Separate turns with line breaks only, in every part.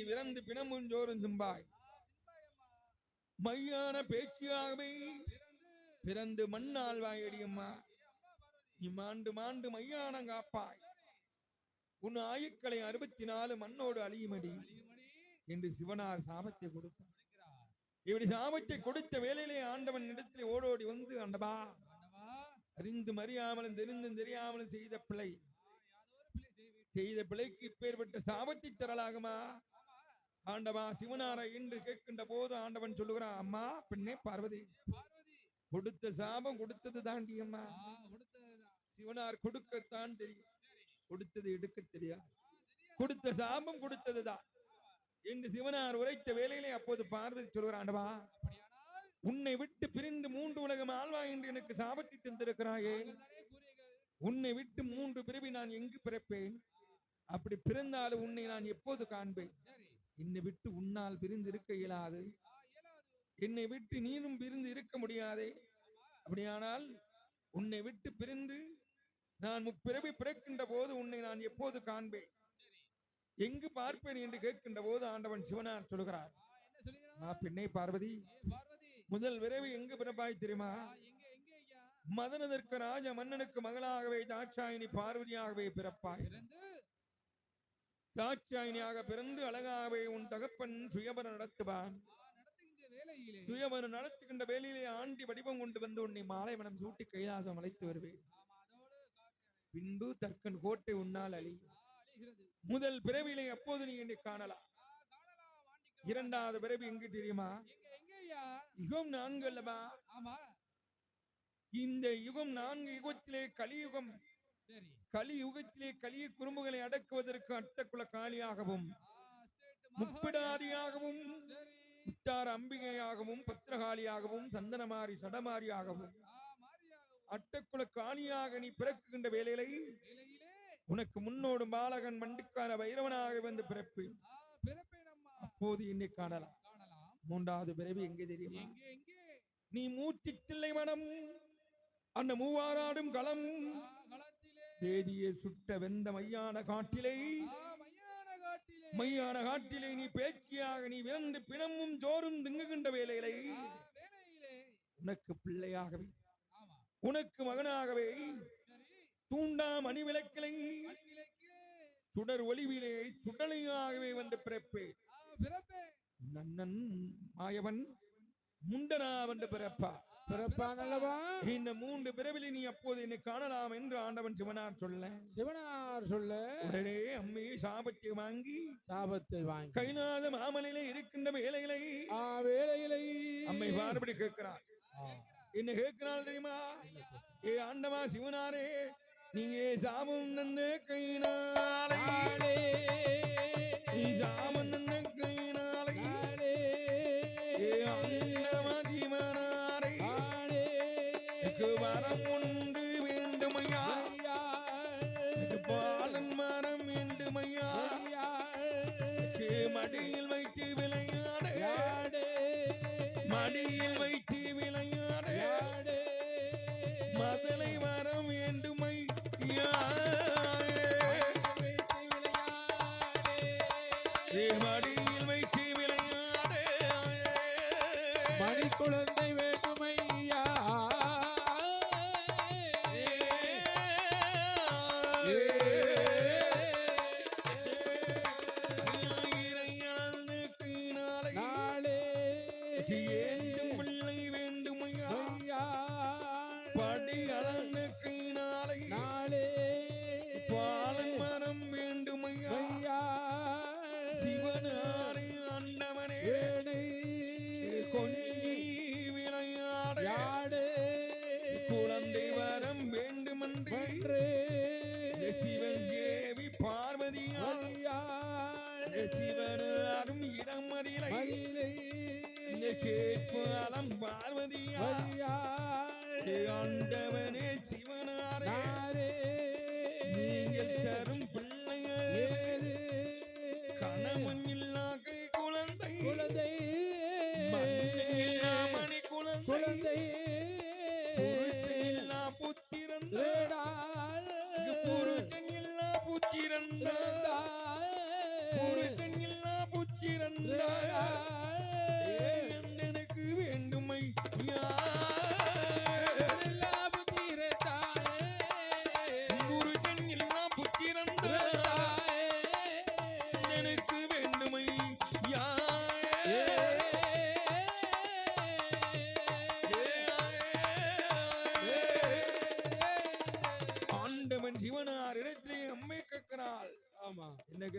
விரந்து பிணமுஞ்சோறும் திம்பாய். மையான பேச்சியாகவே பிறந்து மண்ணால் வாயடியம்மா. இம்மாண்டு மாண்டு மையான மையானம் காப்பாய். உன் ஆயுக்களை அறுபத்தி நாலு மண்ணோடு அழியுமடி என்று சிவனார் சாபத்தை கொடுத்தார். இப்படி சாபத்தை கொடுத்த வேலையிலே ஆண்டவன் இடத்திலே ஓடோடி வந்து ஆண்டவா அறிந்து அறியாமலும் தெரிந்தும் தெரியாமலும் செய்த பிழை. செய்த பிழைக்கு இப்பேற்பட்ட சாபத்தை தரலாகுமா? ஆண்டவா சிவனாரை இன்று கேட்கின்ற போது ஆண்டவன் சொல்லுகிறான் அம்மா பின்னே பார்வதி கொடுத்த சாபம் கொடுத்தது தாண்டி அம்மா. சிவனார் கொடுக்கத்தான் தெரியும். கொடுத்தது எடுக்க தெரியாது. கொடுத்த சாபம் கொடுத்ததுதான் என்று சிவனார் உரைத்த வேலையிலே அப்போது பார்வதி சொல்கிறான் ஆண்டவா உன்னை விட்டு பிரிந்து மூன்று உலகம் ஆழ்வா என்று எனக்கு சாபத்தை தந்திருக்கிறாயே. உன்னை விட்டு மூன்று பிறவி நான் எங்கு பிறப்பேன்? அப்படி பிறந்தாலும் உன்னை நான் எப்போது காண்பேன்? என்னை விட்டு உன்னால் பிரிந்து இருக்க இயலாது. என்னை விட்டு நீனும் பிரிந்து இருக்க முடியாதே. அப்படியானால் உன்னை விட்டு பிரிந்து நான் முப்பிறவி பிறக்கின்ற போது உன்னை நான் எப்போது காண்பேன்? எங்கு பார்ப்பேன் என்று கேட்கின்ற போது ஆண்டவன் சிவனார் சொல்கிறார். நான் பெண்ணை பார்வதி முதல் விரைவு எங்கு பிறப்பாய் தெரியுமா? மதனதற்கு ராஜ மன்னனுக்கு மகளாகவே தாட்சாயினி பார்வதியாகவே பிறப்பாய். தாட்சாயினியாக பிறந்து அழகாகவே உன் தகப்பன் சுயபர நடத்துவான். சுயபர நடத்துகின்ற வேலையிலே ஆண்டி வடிவம் கொண்டு வந்து உன்னை மாலை மனம் சூட்டி கைலாசம் அழைத்து வருவேன். பின்பு தற்கன் கோட்டை உன்னால் அழி. முதல் பிறவிலே அப்போது நீ என்னை காணலாம். இரண்டாவது பிறவி எங்கு தெரியுமா? யுகம் நான்கு அல்லவா? இந்த யுகம் நான்கு யுகத்திலே கலியுகம் கலியுகத்திலே கலிய குறும்புகளை அடக்குவதற்கு அட்டக்குல காளியாகவும் முப்பிடாதியாகவும் உத்தார அம்பிகையாகவும் பத்திரகாளியாகவும் சந்தனமாரி சடமாரியாகவும். அட்டக்குல காளியாக நீ பிறக்குகின்ற வேலையிலை உனக்கு முன்னோடு பாலகன் மண்டுக்கான வைரவனாக வந்து பிறப்பேன் அப்போது என்னை காணலாம். மூன்றாவது பிறவி எங்கே தெரியுமா? நீ மூர்த்தி தில்லை மனம் அந்த மூவாராடும் களம் வேதியை சுட்ட வெந்த மையான காட்டிலை. மையான காட்டிலே. நீ பேச்சியாக நீ விரந்து பிணமும் ஜோறும் திங்குகின்ற வேலையிலே உனக்கு பிள்ளையாகவே. உனக்கு மகனாகவே. தூண்டா மணி விளக்கிலை சுடர் ஒளிவிலே சுடலையாகவே வந்து பிறப்பே. நன்னன் மாயவன் முண்டனா வந்து பிறப்பா
பிறப்பானல்லவா?
இந்த மூன்று பிறவிலே நீ அப்போது என்னை காணலாம் என்று ஆண்டவன் சிவனார் சொல்ல.
சிவனார் சொல்ல
உடனே அம்மையை சாபத்தை வாங்கி
சாபத்தை வாங்கி.
கைநாத மாமலையிலே இருக்கின்ற வேலைகளை
ஆ வேளையிலை
அம்மை பார்படி கேட்கிறார். என்ன கேட்கிறாள் தெரியுமா? ஏ ஆண்டவா சிவனாரே நீங்க சாபம்
ஆளே,
நீ சாபம் நந்த கைனாலை
மணி குழந்தை வேண்டுமையா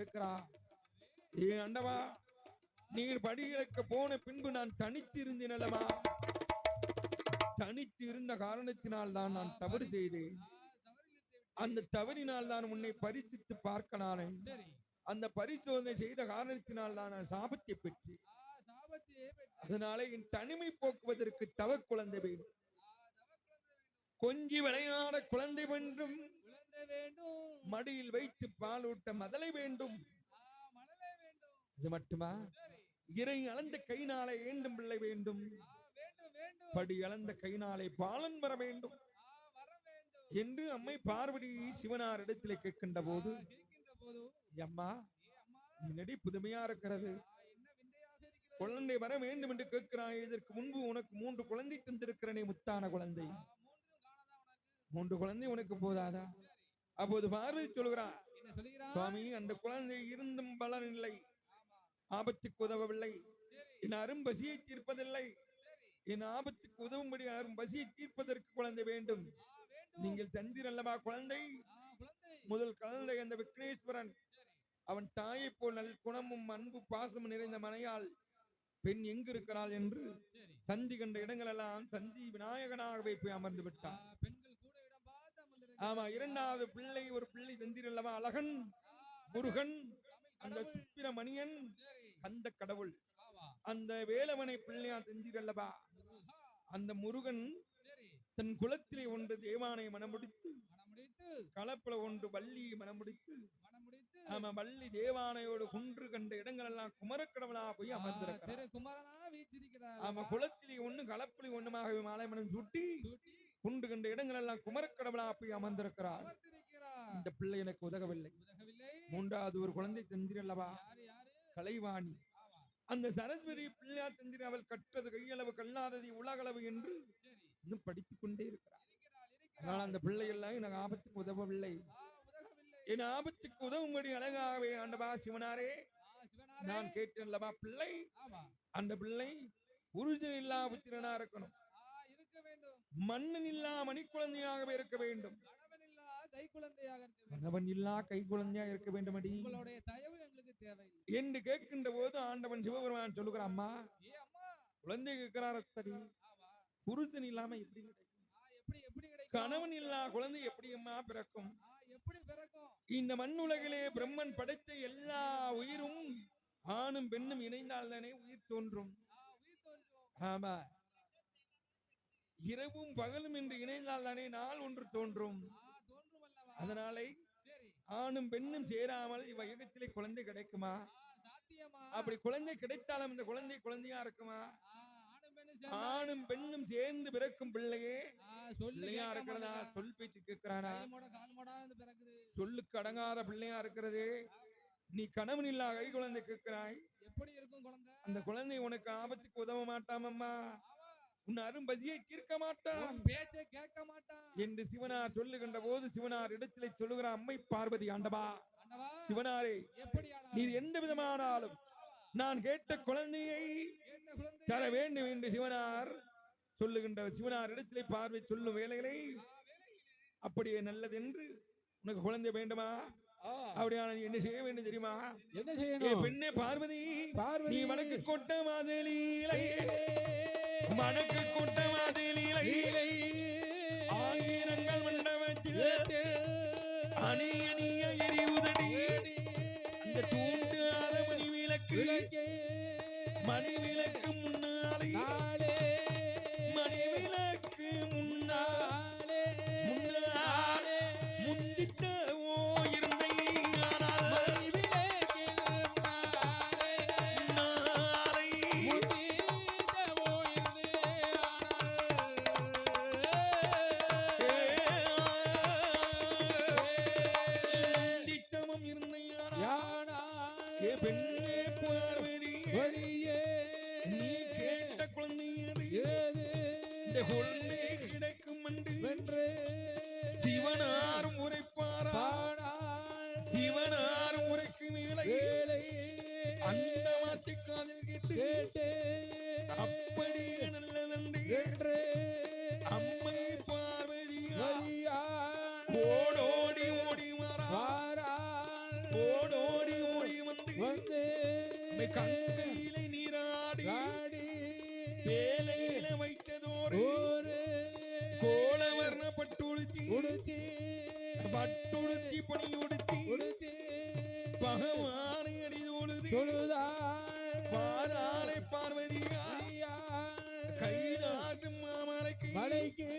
என்ன கேட்கிறா ஏ ஆண்டவா நீர் படிகளுக்கு போன பின்பு நான் தனித்து இருந்தேன் அல்லவா? தனித்து இருந்த காரணத்தினால் தான் நான் தவறு செய்தேன். அந்த தவறினால் தான் உன்னை பரிசித்து பார்க்க நானே அந்த பரிசோதனை செய்த காரணத்தினால் தான் நான் சாபத்தை பெற்றேன்.
பெற்று
அதனால என் தனிமை போக்குவதற்கு தவ குழந்தை வேண்டும். கொஞ்சி விளையாட குழந்தை வேண்டும்.
வேண்டும்.
மடியில் வைத்து பாலூட்ட மதலை வேண்டும். இது மட்டுமா? இறை அளந்த கைனாலே ஏண்டும் பிள்ளை வேண்டும். படி அளந்த கைனாலே பாலன் வர வேண்டும். என்று அம்மை பார்வதி சிவனார் இடத்திலே கேட்கின்ற போது அம்மா என்னடி புதுமையா இருக்கிறது. குழந்தை வர வேண்டும் என்று கேட்கிறாய் இதற்கு முன்பு உனக்கு மூன்று குழந்தை தந்திருக்கிறனே முத்தான குழந்தை. மூன்று குழந்தை உனக்கு போதாதா? அப்போது பார்வதி
சொல்லுகிறான்?
சுவாமி அந்த குழந்தை இருந்தும் பலன் இல்லை. ஆபத்துக்கு உதவவில்லை. என் அரும்பசியை தீர்ப்பதில்லை.
சரி.
என் ஆபத்துக்கு உதவும்படி அரும்பசியை தீர்ப்பதற்கு குழந்தை வேண்டும். நீங்கள் தந்தீர் அல்லவா குழந்தை? முதல் குழந்தை அந்த விக்னேஸ்வரன். அவன் தாயை போல் நல் குணமும் அன்பு பாசமும் நிறைந்த மனையால் பெண் எங்கு இருக்கிறாள் என்று சந்தி கண்ட இடங்களெல்லாம் சந்தி விநாயகனாகவே போய் அமர்ந்து விட்டான். ஆமா இரண்டாவது பிள்ளை ஒரு பிள்ளை தந்தீர் அல்லவா அழகன் முருகன் அந்த. சுப்பிரமணியன் அந்த கடவுள். அந்த வேலவனை பிள்ளையா தந்தீர் அல்லவா அந்த முருகன் தன் குலத்திலே ஒன்று தேவானை மனமுடித்து
மனம் முடித்து
களப்புல ஒன்று வள்ளியை மனமுடித்து
மனம் முடித்து
ஆமா வள்ளி தேவானையோடு குன்று கண்ட இடங்கள் எல்லாம் குமரக்கடவுளா போய் அமர்ந்திருக்கிறார். ஆமா குளத்திலே ஒண்ணு களப்பிலே ஒண்ணுமாகவே மாலை மனம் சுட்டி குன்று கண்ட இடங்கள் எல்லாம் குமரக்கடவுளா போய் அமர்ந்திருக்கிறார். இந்த பிள்ளை எனக்கு உதகவில்லை. மூன்றாவது ஒரு குழந்தை தந்திரல்லவா?
யாரு யாரு?
கலைவாணி. அந்த சரஸ்வதி பிள்ளையா தந்திரி அவள் கற்றது கையளவு கல்லாதது உலகளவு என்று இன்னும் படித்துக் கொண்டே இருக்கிறார். அதனால் அந்த பிள்ளை எல்லாம் எனக்கு ஆபத்துக்கு உதவவில்லை. என் ஆபத்துக்கு உதவும்படி அழகாகவே ஆண்டவா சிவனாரே நான் கேட்டேன் அல்லவா பிள்ளை? அந்த பிள்ளை இல்லா புத்திரனா இருக்கணும். மன்னன் இல்லா மணிக்குழந்தையாகவே இருக்க வேண்டும்.
கணவனில்லா கை குழந்தையாக இருக்க வேண்டும்.
கணவன் இல்லா கை குழந்தையா இருக்க வேண்டும் அடி
உங்களுடைய தயவு எங்களுக்கு தேவையில்லை.
என்று கேட்கின்ற போது ஆண்டவன் சிவபெருமான் சொல்லுகிறான் அம்மா குழந்தை கேட்கிறார சரி? புருஷன் இல்லாம எப்படி கணவன் இல்லா குழந்தை எப்படி அம்மா பிறக்கும்?
எப்படி பிறக்கும்?
இந்த மண்ணுலகிலே பிரம்மன் படைத்த எல்லா உயிரும் ஆணும் பெண்ணும் இணைந்தால் தானே உயிர் தோன்றும்?
ஆ உயிர் தோன்றும்.
ஆமா. இரவும் பகலும் என்று இணைந்தால் தானே நாள் ஒன்று தோன்றும். அதனாலே ஆணும் பெண்ணும் சேராமல் இவ்வையகத்திலே குழந்தை கிடைக்குமா? அப்படி குழந்தை கிடைத்தாலும் இந்த குழந்தை குழந்தையா இருக்குமா?
ஆணும் பெண்ணும் சேர்ந்தா
பிறக்கும் பிள்ளையே
ஆ சொல்லு
பிள்ளையா
கேட்க
இருக்கிறதா. சொல் பேச்சு கேட்கிறானா? சொல்லுக்கு அடங்காத பிள்ளையா இருக்கிறது? நீ கணவன் இல்லா கை குழந்தை கேட்கிறாய்?
எப்படி இருக்கும் குழந்தை?
அந்த குழந்தை உனக்கு ஆபத்துக்கு உதவ மாட்டாமம்மா? உன் அரும்பசியை தீர்க்க மாட்டான்.
பேச்சை கேட்க மாட்டான்.
என்று சிவனார் சொல்லுகின்ற போது சிவனார் இடத்திலே சொல்லுகிற அம்மை பார்வதி ஆண்டவா சிவனாரே நீர் எந்த விதமானாலும் நான் கேட்ட குழந்தையை தர வேண்டும் என்று சிவனார் சொல்லுகின்ற சிவனார் இடத்திலே பார்வை சொல்லும் வேலைகளை அப்படியே நல்லது என்று உனக்கு குழந்தை வேண்டுமா? அப்படியான நீ என்ன செய்ய வேண்டும் தெரியுமா?
என்ன
ஏ
செய்யணும்
பெண்ணே பார்வதி
பார்வதி.
வணக்கு கொட்ட மாதலீலை மணக்கு கொட்ட மாதலீலை ஆயிரங்கள் மண்டபத்தில் அணி அணிய கிடைக்கும் என்று சிவனாரும் உரைப்பாரா? பகவானை அடிதொழுதி
தொழுதாள்
பாதாளை பார்வதியா கைலாச மாமலைக்கு
மலைக்கு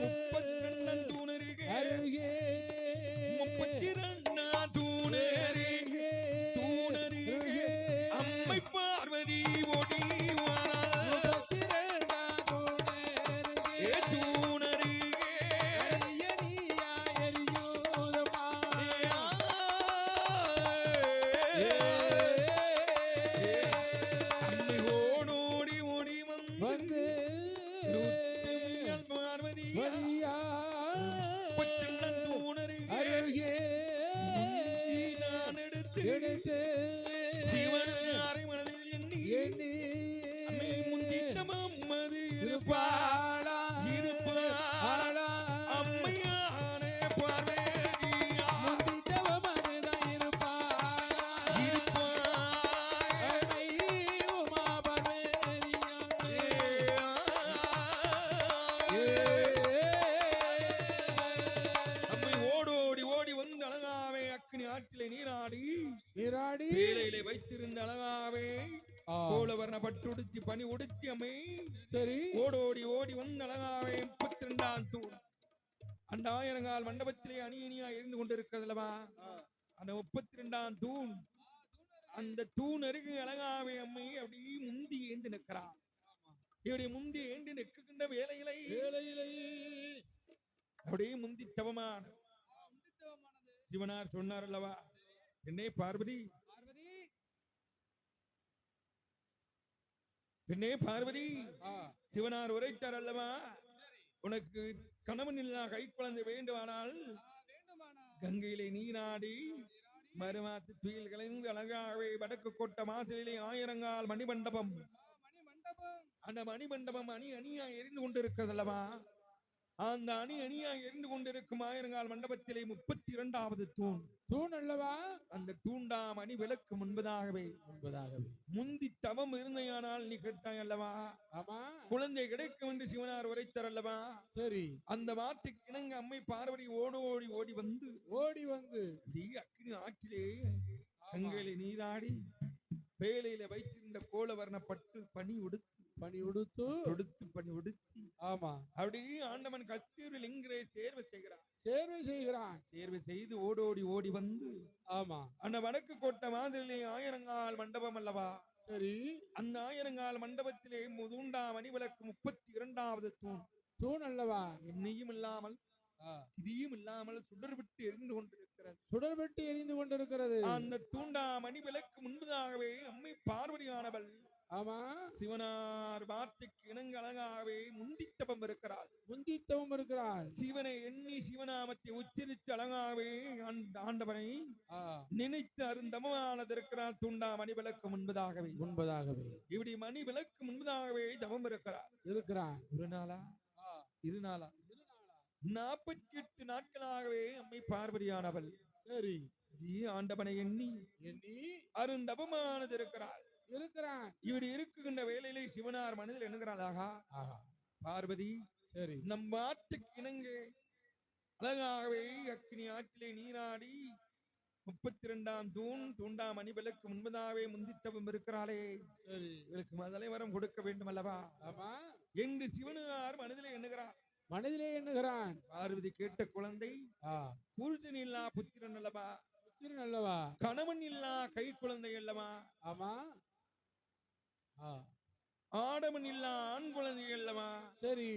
முப்பத்தி ரெண்டாம் தூணருகே முப்பத்தி நான் எடுத்து சிவனாரை மனதில் எண்ணி அம்மை முந்தித்தமம் மது பட்டுடுத்தி பனி உடுத்தி அம்மை.
சரி.
ஓடோடி ஓடி வந்து அழகாவே முப்பத்தி ரெண்டாம் தூண். அந்த ஆயிரங்கால் மண்டபத்திலே அணி அணியா இருந்து கொண்டிருக்கிறதுலவா? அந்த முப்பத்தி ரெண்டாம் தூண். அந்த தூண் அருகு அழகாவே அம்மை அப்படியே முந்தி ஏந்து நிற்கிறார் இப்படி முந்தி ஏந்து நிற்கின்ற வேலைகளை
வேலையிலே.
அப்படியே முந்தி தவமான. சிவனார் சொன்னார் அல்லவா? என்னே பார்வதி பெண்ணே பார்வதி சிவனார் உரைத்தார் அல்லவா? உனக்கு கணவன் இல்லா கை குழந்தை வேண்டுமானால் கங்கையிலே நீராடி மறுமாத்து துயில் கலைந்து அழகாகவே வடக்கு கோட்ட மாசிலே ஆயிரங்கால் மணிமண்டபம்.
ஆ, மணி மண்டபம்
அந்த மணிமண்டபம் அணி அணியா எரிந்து கொண்டிருக்கிறது அல்லவா? அந்த அணி அணியா எரிந்து கொண்டிருக்கும் ஆயிரங்கால் மண்டபத்திலே முப்பத்தி இரண்டாவது தூண்.
தூண் அல்லவா?
அந்த தூண்டா மணி விளக்கு முன்பதாகவே.
என்பதாகவே
முந்தி தவம் இருந்தையானால் நீ கேட்டாய் அல்லவா?
ஆமா.
குழந்தை கிடைக்கும் என்று சிவனார் உரைத்தார் அல்லவா?
சரி.
அந்த வார்த்தைக்கு இணங்க அம்மை பார்வதி ஓடோடி ஓடி வந்து.
ஓடி வந்து.
அக்கினி ஆற்றிலே கங்கையிலே நீராடி வேலையில வைத்திருந்த கோலவர்ண பட்டு பனி உடுத்து
பணி உடுத்து
தொடுத்து பனி உடுத்தி
ஆமா.
அப்படியே ஆண்டவன் கஸ்தூரி லிங்கரை சேர்வை செய்கிறான்.
சேர்வை செய்கிறான்.
சேர்வை செய்து ஓடோடி ஓடி வந்து.
ஆமா.
அந்த வடக்கு கோட்டை மாதிரிலே ஆயிரங்கால் மண்டபம் அல்லவா?
சரி.
அந்த ஆயிரங்கால் மண்டபத்திலே முதுண்டா மணிவிளக்கு முப்பத்தி இரண்டாவது தூண்.
தூண் அல்லவா?
எண்ணெயும் இல்லாமல் திரியும் இல்லாமல் சுடர் விட்டு எரிந்து கொண்டிருக்கிறது.
சுடர் வெட்டி எரிந்து கொண்டிருக்கிறது.
அந்த தூண்டா மணி விளக்கு முன்பதாகவே அம்மை பார்வதியானவள்
ஆமா.
சிவனார் வார்த்தைக்கு இணங்க அழகாகவே முந்தித்தபம் இருக்கிறாள்
முந்தித்தவம் இருக்கிறான்
சிவனை எண்ணி சிவநாமத்தை உச்சரித்து அழகாகவே ஆண்ட- ஆண்டவனை நினைத்து அருந்தமமானது இருக்கிறார். தூண்டா மணி விளக்கு முன்பதாகவே.
முன்பதாகவே.
இப்படி மணி விளக்கு முன்பதாகவே தவம் இருக்கிறார்.
இருக்கிறான்
ஒரு நாளா? இரு நாளா? நாற்பத்தி எட்டு நாட்களாகவே அம்மை பார்வதியானவள்.
சரி.
ஆண்டவனை எண்ணி
எண்ணி
அருந்தபமானது இருக்கிறாள்
இருக்கிறான்.
இப்படி இருக்குகின்ற வேளையிலே சிவனார் மனதில் எண்ணுகிறாளாகா
ஆஹா
பார்வதி
சரி.
நம் ஆற்றுக்கு இணங்க அழகாகவே அக்னி ஆற்றிலே நீராடி முப்பத்தி இரண்டாம் தூண் தூண்டாம் மணி விளக்கு முன்பதாகவே முந்தித்தவம் இருக்கிறாளே.
சரி.
இவளுக்கு மதலை வரம் கொடுக்க வேண்டும் அல்லவா
ஆமா.
என்று சிவனார் மனதிலே எண்ணுகிறார்.
மனதிலே எண்ணுகிறான்.
பார்வதி கேட்ட குழந்தை புருஷன் இல்லா புத்திரன் அல்லவா?
புத்திரன் அல்லவா?
கணவன் இல்லா கை குழந்தை அல்லவா?
ஆமா.
ஆடவன் இல்லா ஆண் குழந்தை அல்லவா?
சரி.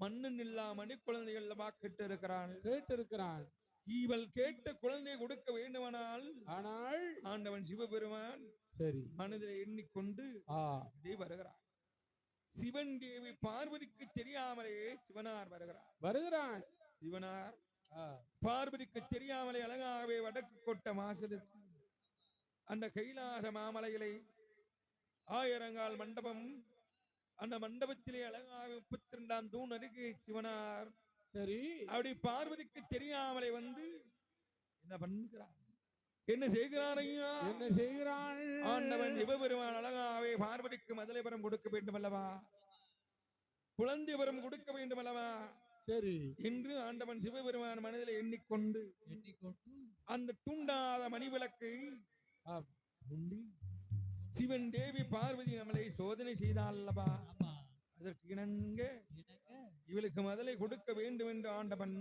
மன்னன் இல்லா மணி குழந்தை அல்லவா கேட்டு இருக்கிறாள்
கேட்டிருக்கிறான்.
இவள் கேட்ட குழந்தையை கொடுக்க வேண்டுமானால்
ஆனால்
ஆண்டவன் சிவபெருமான்
சரி.
மனதில் எண்ணிக்கொண்டு வருகிறார் சிவன் தேவி பார்வதிக்கு தெரியாமலே சிவனார் வருகிறார்.
வருகிறான்.
சிவனார் பார்வதிக்கு தெரியாமலே அழகாகவே வடக்கு கொட்ட வாசலுக்கு அந்த கைலாச மாமலையிலே ஆயிரங்கால் மண்டபம். அந்த மண்டபத்திலே அழகாக முப்பத்தி ரெண்டாம் தூண் அருகே சிவனார்.
சரி.
அப்படி பார்வதிக்கு தெரியாமலே வந்து என்ன பண்ணுகிறார் என்ன செய்கிறார் ஐயா?
என்ன செய்கிறான்
ஆண்டவன் சிவபெருமான் அழகாவே பார்வதிக்கு மதலை வரம் கொடுக்க வேண்டும் அல்லவா? குழந்தை வரம் கொடுக்க வேண்டும் அல்லவா?
சரி.
என்று ஆண்டவன் சிவபெருமான் மனதில் எண்ணிக்கொண்டு அந்த தூண்டாத மணிவிளக்கை
ஆம்.
சிவன் தேவி பார்வதி நம்மளை சோதனை செய்தாள் அல்லவா அதற்கு இணங்க இவளுக்கு மதலை கொடுக்க வேண்டும் என்று ஆண்டவன்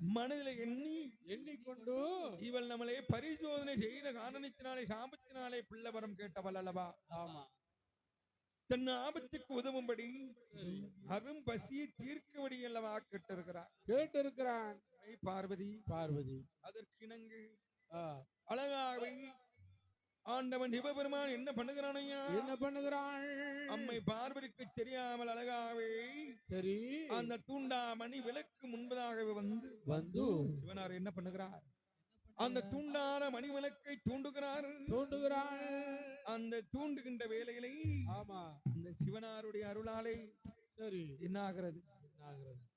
மனதில் எண்ணி
எண்ணிக்கொண்டு
இவள் நம்மளை பரிசோதனை செய்த காரணத்தினாலே சாபத்தினாலே பிள்ளவரம் கேட்டவள் அல்லவா?
ஆமா.
தன் ஆபத்துக்கு உதவும்படி அரும் பசியை தீர்க்கபடி அல்லவா கேட்டிருக்கிறார்.
கேட்டிருக்கிறான்.
பார்வதி.
பார்வதி.
அதற்கு இணங்கு.
ஆ.
அழகாகவே ஆண்டவன் சிவபெருமான் என்ன பண்ணுகிறான் ஐயா?
என்ன பண்ணுகிறான்
அம்மை பார்வதிக்கு தெரியாமல் அழகாகவே
சரி.
அந்த தூண்டாமணி விளக்கு முன்பதாகவே வந்து
வந்து.
சிவனார் என்ன பண்ணுகிறார்? அந்த தூண்டான மணி விளக்கை தூண்டுகிறார்.
தூண்டுகிறான்
அந்த தூண்டுகின்ற வேலையிலே
ஆமா.
அந்த சிவனாருடைய அருளாலே
சரி.
என்ன ஆகிறது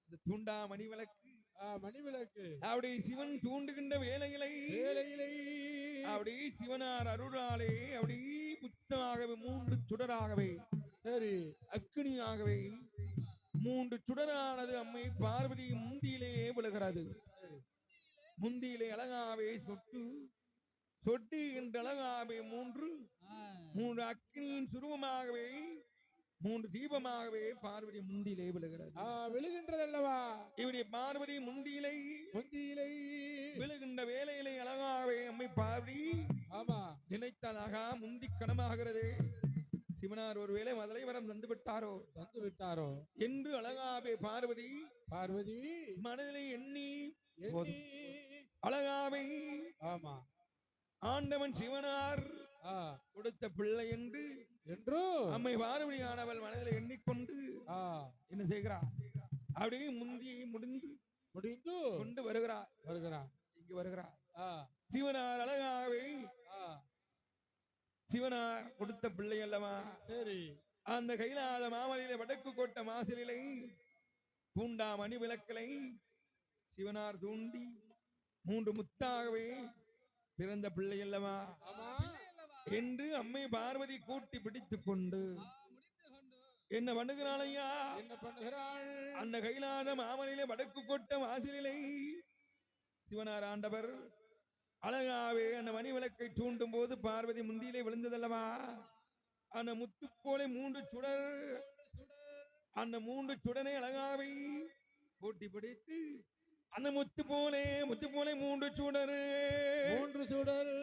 இந்த தூண்டா மணி விளக்கு
ஆ மணி விளக்கு
அப்படி சிவன் தூண்டுகின்ற வேலைகளை
வேலையிலே.
அப்படி சிவனார் அருளாலே அப்படி புத்தமாகவே மூன்று சுடராகவே
சரி.
அக்னியாகவே மூன்று சுடரானது அம்மை பார்வதி முந்தியிலே விழுகிறது. முந்தியிலே அழகாவே சொட்டு சொட்டி என்ற அழகாவே மூன்று மூன்று அக்னியின் சுருவமாகவே மூன்று தீபமாகவே பார்வதி முந்தியிலே விழுகிறது.
ஆ விழுகின்றதல்லவா?
இப்படி பார்வதி முந்தியிலே
முந்தியிலை.
விழுகின்ற வேலையிலே அழகாவே அம்மை பார்வதி
ஆமா.
நினைத்தலாகா முந்தி கணமாகிறதே சிவனார் ஒருவேளை மதலை வரம் தந்து விட்டாரோ?
தந்து விட்டாரோ?
என்று அழகாவே பார்வதி
பார்வதி.
மனதிலே எண்ணி அழகாவை
ஆமா.
ஆண்டவன் சிவனார் கொடுத்த பிள்ளை என்று
என்று
அம்மை பார்வதியானவள் மனதில் எண்ணிக்கொண்டு என்ன செய்கிறார் அப்படியே முந்தி முடிந்து
முடிந்து
கொண்டு வருகிறார்
வருகிறான்
இங்கு வருகிறார் சிவனார் அழகாவே சிவனார் கொடுத்த பிள்ளை அல்லவா?
சரி.
அந்த கைலாத மாமலையில வடக்கு கோட்ட மாசிலை தூண்டா மணி விளக்கலை சிவனார் தூண்டி மூன்று முத்தாகவே பிறந்த பிள்ளை அல்லவா?
ஆமா.
என்று அம்மை பார்வதி கூட்டி பிடித்துக் கொண்டு என்ன பண்ணுகிறாள் ஐயா
என்ன பண்ணுகிறாள்?
அந்த கைலாத மாமலையில வடக்கு கோட்ட வாசலிலை. சிவனார் ஆண்டவர் அழகாவே அந்த மணி விளக்கை தூண்டும் போது பார்வதி முந்தியிலே விழுந்ததல்லவா? அந்த முத்து போல மூன்று சுடர். அந்த மூன்று சுடனை அழகாவை போட்டி பிடித்து அந்த முத்து போலே முத்து போல மூன்று சுடர்.
மூன்று சுடர்.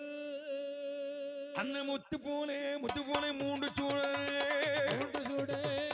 அந்த முத்து போலே முத்து போல மூன்று சூழல்
மூன்று சூழல்